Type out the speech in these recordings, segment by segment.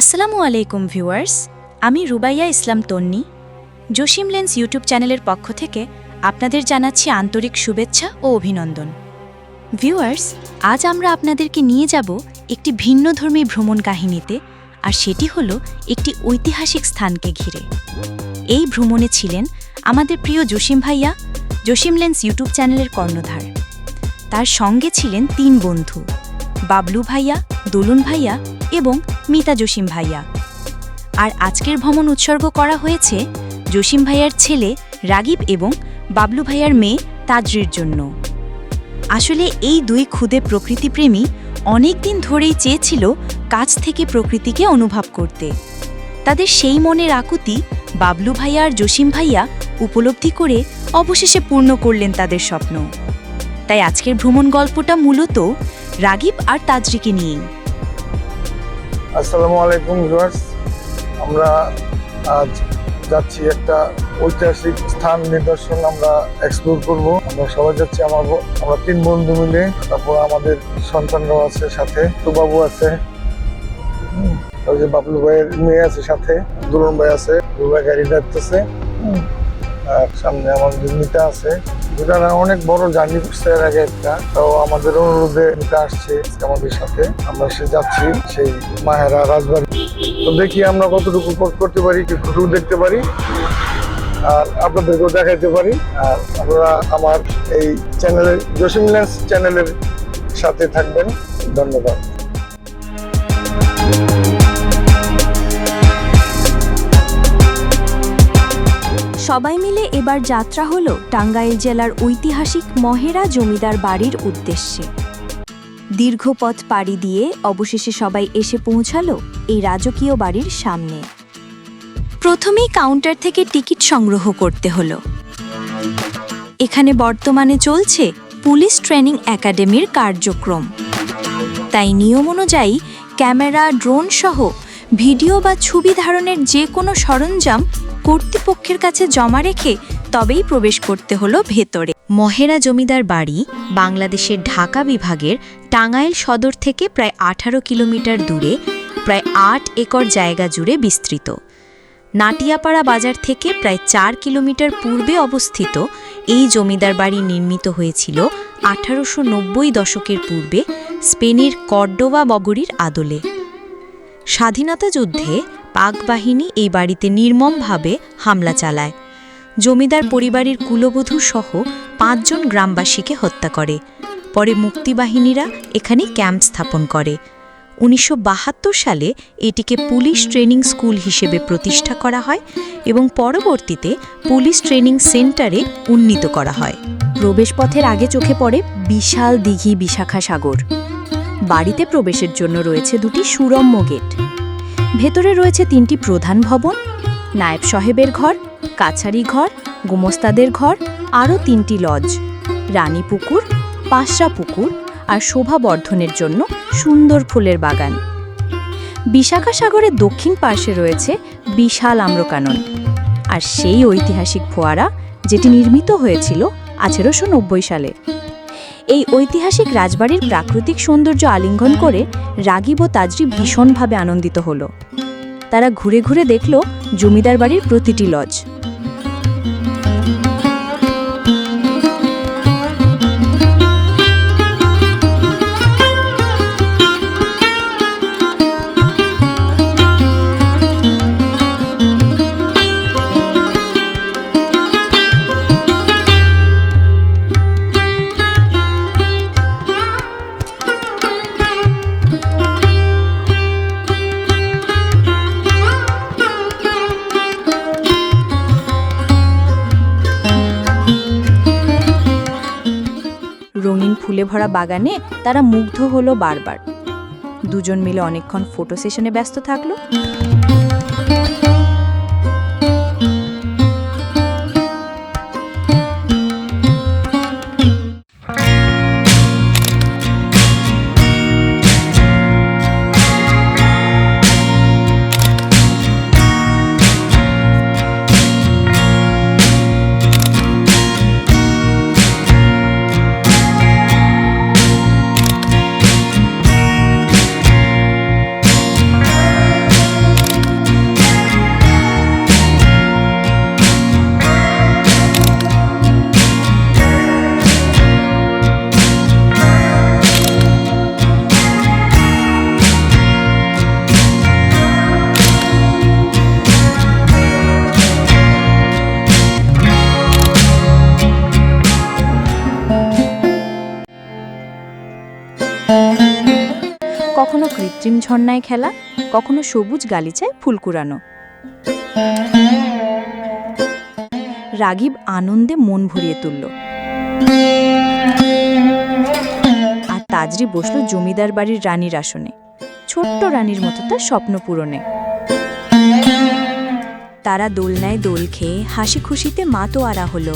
আসসালামু আলাইকুম ভিউয়ার্স, আমি রুবাইয়া ইসলাম তন্নি। জসিম লেন্স ইউটিউব চ্যানেলের পক্ষ থেকে আপনাদের জানাচ্ছি আন্তরিক শুভেচ্ছা ও অভিনন্দন। ভিউয়ার্স, আজ আমরা আপনাদেরকে নিয়ে যাব একটি ভিন্নধর্মী ভ্রমণ কাহিনীতে, আর সেটি হল একটি ঐতিহাসিক স্থানকে ঘিরে। এই ভ্রমণে ছিলেন আমাদের প্রিয় জসিম ভাইয়া, জসিম লেন্স ইউটিউব চ্যানেলের কর্ণধার। তার সঙ্গে ছিলেন তিন বন্ধু, বাবলু ভাইয়া, দোলন ভাইয়া এবং মিতা জসিম ভাইয়া। আর আজকের ভ্রমণ উৎসর্গ করা হয়েছে জসিম ভাইয়ার ছেলে রাগিব এবং বাবলু ভাইয়ার মেয়ে তাজরির জন্য। আসলে এই দুই ক্ষুদে প্রকৃতিপ্রেমী অনেক দিন ধরেই চেয়েছিল কাছ থেকে প্রকৃতিকে অনুভব করতে। তাদের সেই মনের আকুতি বাবলু ভাইয়া আর জসিম ভাইয়া উপলব্ধি করে অবশেষে পূর্ণ করলেন তাদের স্বপ্ন। তাই আজকের ভ্রমণ গল্পটা মূলত রাগিব আর তাজরিকে নিয়েই। আসসালামু আলাইকুম ভিউয়ার্স। আমরা আজ যাচ্ছি একটা ঐতিহাসিক স্থান নিদর্শন আমরা এক্সপ্লোর করব। আমরা সবাই যাচ্ছি আমার আমরা তিন বন্ধু মিলে, তারপর আমাদের সন্তানরাও আছে সাথে বাবু আছে ওই যে বাবলু ভাইয়ের মেয়ে আছে সাথে, দুলন ভাই আছে, দুলন ভাই গাড়ি ডাকতেছে আর সামনে আমাদের মিতা আছে দুটারা অনেক বড় জার্নি করছে এর আগে একটা। তো আমাদের অনুরোধে মিতা আসছে আমাদের সাথে। আমরা সে যাচ্ছি, সেই মাহেরা রাজবাড়ি। তো দেখি আমরা কতটুকু কর- করতে পারি কতটুকু দেখতে পারি, আর আপনাদেরকেও দেখাইতে পারি। আর আপনারা আমার এই চ্যানেলের জসিম লেন্স চ্যানেলের সাথে থাকবেন। ধন্যবাদ। সবাই মিলে এবার যাত্রা হলো টাঙ্গাইল জেলার ঐতিহাসিক মহেরা জমিদার বাড়ির উদ্দেশ্যে। দীর্ঘ পথ পাড়ি দিয়ে অবশেষে সবাই এসে পৌঁছালো এই রাজকীয় বাড়ির সামনে। প্রথমেই কাউন্টার থেকে টিকিট সংগ্রহ করতে হলো। এখানে বর্তমানে চলছে পুলিশ ট্রেনিং একাডেমির কার্যক্রম। তাই নিয়ম অনুযায়ী ক্যামেরা, ড্রোন সহ ভিডিও বা ছবি ধারণের যে কোনো সরঞ্জাম কর্তৃপক্ষের কাছে জমা রেখে তবেই প্রবেশ করতে হলো ভেতরে। মহেরা জমিদার বাড়ি বাংলাদেশের ঢাকা বিভাগের টাঙ্গাইল সদর থেকে প্রায় আঠারো কিলোমিটার দূরে, প্রায় আট একর জায়গা জুড়ে বিস্তৃত। নাটিয়াপাড়া বাজার থেকে প্রায় চার কিলোমিটার পূর্বে অবস্থিত এই জমিদার বাড়ি নির্মিত হয়েছিল আঠারোশো নব্বই দশকের পূর্বে স্পেনের কর্ডোবা বগরির আদলে। স্বাধীনতা যুদ্ধে পাক বাহিনী এই বাড়িতে নির্মমভাবে হামলা চালায়। জমিদার পরিবারের কুলবধূ সহ পাঁচজন গ্রামবাসীকে হত্যা করে। পরে মুক্তিবাহিনীরা এখানে ক্যাম্প স্থাপন করে। উনিশশো বাহাত্তর সালে এটিকে পুলিশ ট্রেনিং স্কুল হিসেবে প্রতিষ্ঠা করা হয় এবং পরবর্তীতে পুলিশ ট্রেনিং সেন্টারে উন্নীত করা হয়। প্রবেশপথের আগে চোখে পড়ে বিশাল দিঘি বিশাখা সাগর বাড়িতে প্রবেশের জন্য রয়েছে দুটি সুরম্য গেট। ভেতরে রয়েছে তিনটি প্রধান ভবন, নায়েব সাহেবের ঘর, কাছারি ঘর, গুমস্তাদের ঘর, আরও তিনটি লজ, রানী পুকুর, পাশরা পুকুর আর শোভা বর্ধনের জন্য সুন্দর ফুলের বাগান। বিশাখা সাগরের দক্ষিণ পার্শ্বে রয়েছে বিশাল আম্রকানন। আর সেই ঐতিহাসিক ফোয়ারা, যেটি নির্মিত হয়েছিল আঠেরোশো নব্বই সালে। এই ঐতিহাসিক রাজবাড়ির প্রাকৃতিক সৌন্দর্য আলিঙ্গন করে রাগিব ও তাজরি ভীষণভাবে আনন্দিত হলো। তারা ঘুরে ঘুরে দেখল জমিদার বাড়ির প্রতিটি লজ। ফুলে ভরা বাগানে তারা মুগ্ধ হলো বারবার। দুজন মিলে অনেকক্ষণ ফটো সেশনে ব্যস্ত থাকল। কৃত্রিম ঝর্ণায় খেলা, কখনো সবুজ গালিচায় ফুল কুড়ানো। রাগিব আনন্দে মন ভরিয়ে তুলল। আর তাজরি বসল জমিদার বাড়ির রানীর আসনে। ছোট্ট রানীর মতো তার স্বপ্ন পূরণে। তারা দোলনায় দোল খেয়ে হাসি খুশিতে মাতোয়ারা হলো।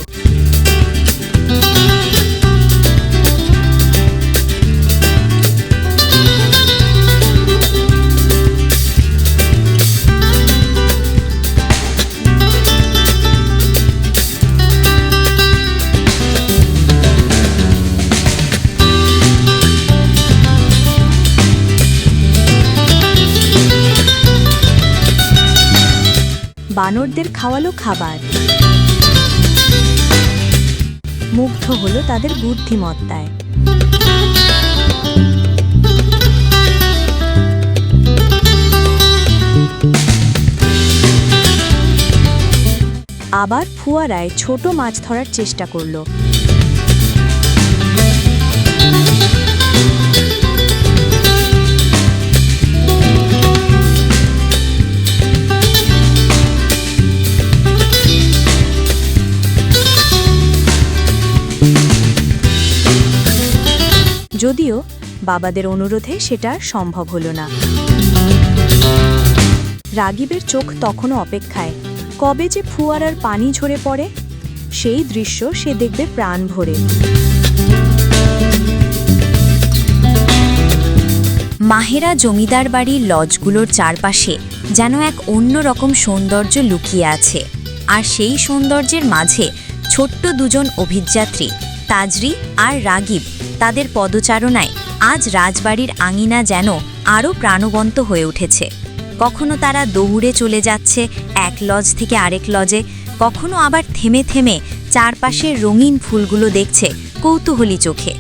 বানরদের খাওয়ালো খাবার। মুগ্ধ হলো তাদের বুদ্ধিমত্তায়। আবার ফুয়ারায় ছোট মাছ ধরার চেষ্টা করল। যদিও বাবাদের অনুরোধে সেটা সম্ভব হলো না। রাগিবের চোখ তখনও অপেক্ষায়। কবে যে ফুয়ারার পানি ঝরে পড়ে, সেই দৃশ্য সে দেখবে প্রাণ ভরে। মাহেরা জমিদার বাড়ির লজগুলোর চারপাশে যেন এক অন্য রকম সৌন্দর্য লুকিয়ে আছে। আর সেই সৌন্দর্যের মাঝে ছোট্ট দুজন অভিযাত্রী, তাজরি আর রাগিব তাদের পদচারণায় আজ রাজবাড়ির আঙিনা যেন আরও প্রাণবন্ত হয়ে উঠেছে। কখনো তারা দৌড়ে চলে যাচ্ছে এক লজ থেকে আরেক লজে, কখনো আবার থেমে থেমে চারপাশের রঙিন ফুলগুলো দেখছে কৌতূহলী চোখে।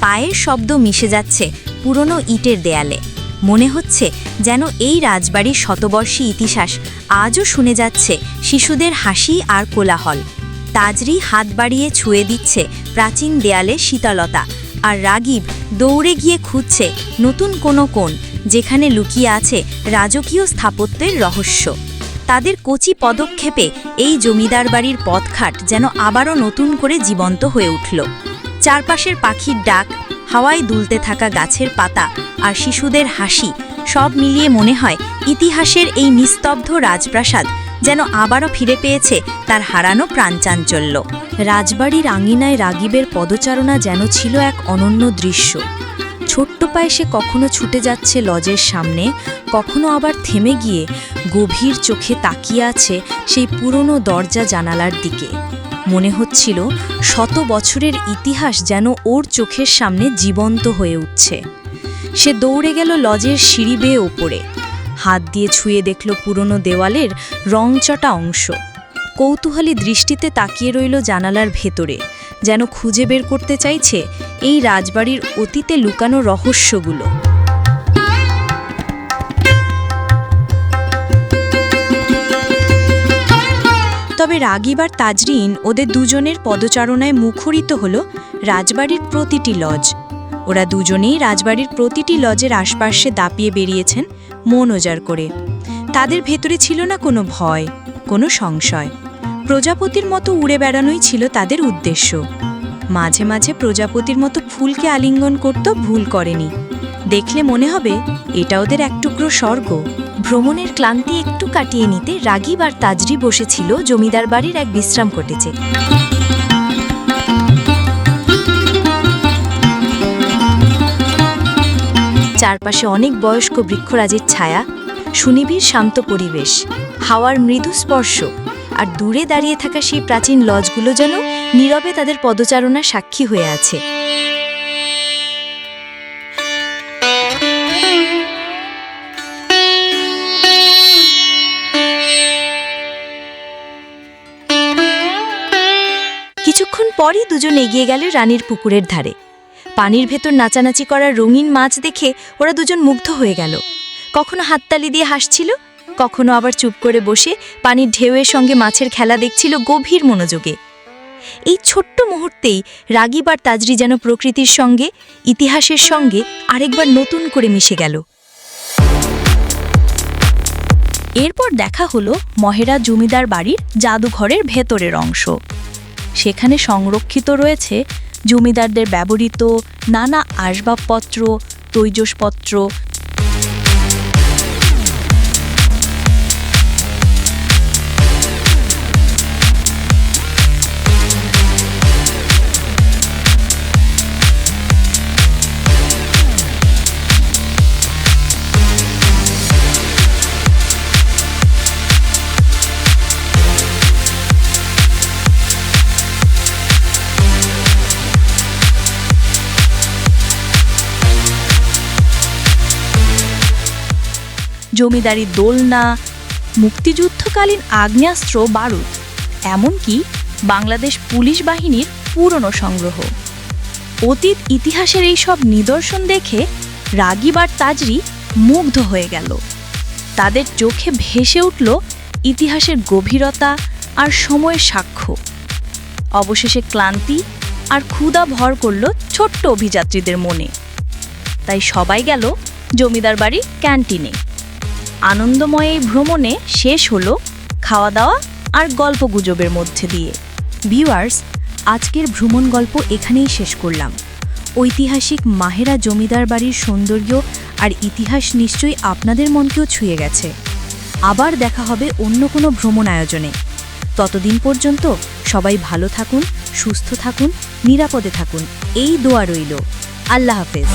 পায়ের শব্দ মিশে যাচ্ছে পুরনো ইটের দেয়ালে। মনে হচ্ছে যেন এই রাজবাড়ির শতবর্ষী ইতিহাস আজও শুনে যাচ্ছে শিশুদের হাসি আর কোলাহল। তাজরি হাত বাড়িয়ে ছুঁয়ে দিচ্ছে প্রাচীন দেয়ালে শীতলতা আর রাগিব দৌড়ে গিয়ে খুঁজছে নতুন কোনো কোণ, যেখানে লুকিয়ে আছে রাজকীয় স্থাপত্যের রহস্য। তাদের কচি পদক্ষেপে এই জমিদার বাড়ির পথঘাট যেন আবারও নতুন করে জীবন্ত হয়ে উঠল। চারপাশের পাখির ডাক, হাওয়ায় দুলতে থাকা গাছের পাতা আর শিশুদের হাসি সব মিলিয়ে মনে হয় ইতিহাসের এই নিস্তব্ধ রাজপ্রাসাদ যেন আবারও ফিরে পেয়েছে তার হারানো প্রাণচাঞ্চল্য রাজবাড়ির আঙিনায় রাগিবের পদচারণা যেন ছিল এক অনন্য দৃশ্য। ছোট্ট পায়ে সে কখনো ছুটে যাচ্ছে লজের সামনে, কখনো আবার থেমে গিয়ে গভীর চোখে তাকিয়ে আছে সেই পুরনো দরজা জানালার দিকে। মনে হচ্ছিল শত বছরের ইতিহাস যেন ওর চোখের সামনে জীবন্ত হয়ে উঠছে। সে দৌড়ে গেল লজের সিঁড়ি বেয়ে ওপরে। হাত দিয়ে ছুঁয়ে দেখল পুরনো দেওয়ালের রংচটা অংশ। কৌতূহলী দৃষ্টিতে তাকিয়ে রইল জানালার ভেতরে, যেন খুঁজে বের করতে চাইছে এই রাজবাড়ির অতীতে লুকানো রহস্যগুলো। তবে রাগিব আর তাজরিন ওদের দুজনের পদচারণায় মুখরিত হল রাজবাড়ির প্রতিটি লজ। ওরা দুজনেই রাজবাড়ির প্রতিটি লজের আশপাশে দাপিয়ে বেরিয়েছেন মন ওজার করে। তাদের ভেতরে ছিল না কোনো ভয়, কোনো সংশয়। প্রজাপতির মতো উড়ে বেড়ানোই ছিল তাদের উদ্দেশ্য। মাঝে মাঝে প্রজাপতির মতো ফুলকে আলিঙ্গন করত ভুল করেনি। দেখলে মনে হবে, এটা ওদের এক টুকরো স্বর্গ। ভ্রমণের ক্লান্তি একটু কাটিয়ে নিতে রাগিব আর তাজরি বসেছিল জমিদার বাড়ির এক বিশ্রাম কটেছে চারপাশে অনেক বয়স্ক বৃক্ষরাজের ছায়া, সুনিবিড় শান্ত পরিবেশ, হাওয়ার মৃদু স্পর্শ আর দূরে দাঁড়িয়ে থাকা সেই প্রাচীন লজগুলো যেন নীরবে তাদের পদচারণা সাক্ষী হয়ে আছে। কিছুক্ষণ পরই দুজন এগিয়ে গেল রানীর পুকুরের ধারে। পানির ভেতর নাচানাচি করা রঙিন মাছ দেখে ওরা দুজন মুগ্ধ হয়ে গেল। কখনো হাততালি দিয়ে হাসছিল, কখনো আবার চুপ করে বসে পানির ঢেউয়ের সঙ্গে মাছের খেলা দেখছিল গভীর মনোযোগে। এই ছোট্ট মুহূর্তেই রাগিব আর তাজরি যেন প্রকৃতির সঙ্গে, ইতিহাসের সঙ্গে আরেকবার নতুন করে মিশে গেল। এরপর দেখা হলো মহেরা জমিদার বাড়ির জাদুঘরের ভেতরের অংশ। সেখানে সংরক্ষিত রয়েছে জমিদারদের ব্যবহৃত নানা আসবাবপত্র তৈজসপত্র জমিদারি দোলনা, মুক্তিযুদ্ধকালীন আগ্নেয়াস্ত্র, বারুদ, এমনকি বাংলাদেশ পুলিশ বাহিনীর পুরনো সংগ্রহ। অতীত ইতিহাসের এই সব নিদর্শন দেখে রাগিব আর তাজরি মুগ্ধ হয়ে গেল। তাদের চোখে ভেসে উঠল ইতিহাসের গভীরতা আর সময়ের সাক্ষ্য। অবশেষে ক্লান্তি আর ক্ষুধা ভর করল ছোট্ট অভিযাত্রীদের মনে। তাই সবাই গেল জমিদার বাড়ির ক্যান্টিনে। আনন্দময় এই ভ্রমণে শেষ হলো খাওয়া দাওয়া আর গল্প গুজবের মধ্যে দিয়ে। ভিউয়ার্স আজকের ভ্রমণ গল্প এখানেই শেষ করলাম। ঐতিহাসিক মাহেরা জমিদার বাড়ির সৌন্দর্য আর ইতিহাস নিশ্চয়ই আপনাদের মনকেও ছুঁয়ে গেছে। আবার দেখা হবে অন্য কোনো ভ্রমণ আয়োজনে। ততদিন পর্যন্ত সবাই ভালো থাকুন, সুস্থ থাকুন, নিরাপদে থাকুন। এই দোয়া রইল। আল্লাহ হাফেজ।